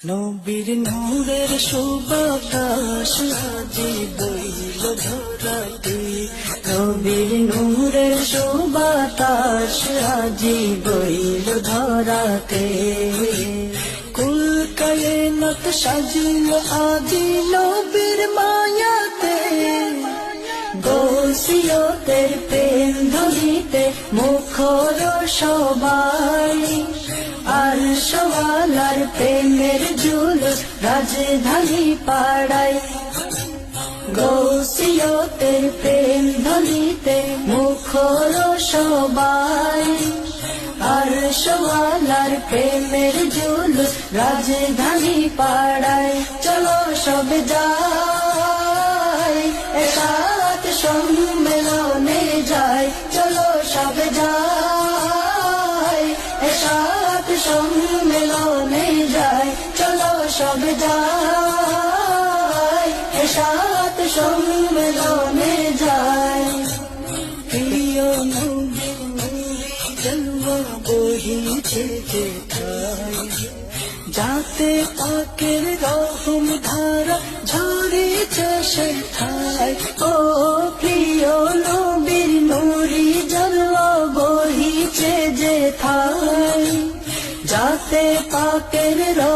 নবীর নূরের সুবাতাস আজি বইল ধরাতে। নবীর নূরের সুবাতাস আজি বইল ধরাতে। কুল কায়নাত সাজিল আজি নবীর মায়াতে। গোসিয়তের প্রেম ধরিতে মুখর সবাই। সওয়ালার প্রেমের জুলুস রাজধানী পাড়ায়। গৌসিয়তের প্রেম ধরিতে মুখর সবাই। আর সওয়ালার প্রেমের জুলুস রাজধানী পাড়ায়। চলো সব যাই এসাত সম্মেলনে যাই। চলো সব যাই এসাত সম্মেলনে সব যাই এসাত সম্মেলনে যাই প্রিয় নবী জলওয়া বহিছে যেথায়। যাতে পাকের রহম ধারা ঝরিছে সেথায়। ও প্রিয় নবীর নুরি জলওয়া বহিছে যেথায়। যাতে পাকের রহম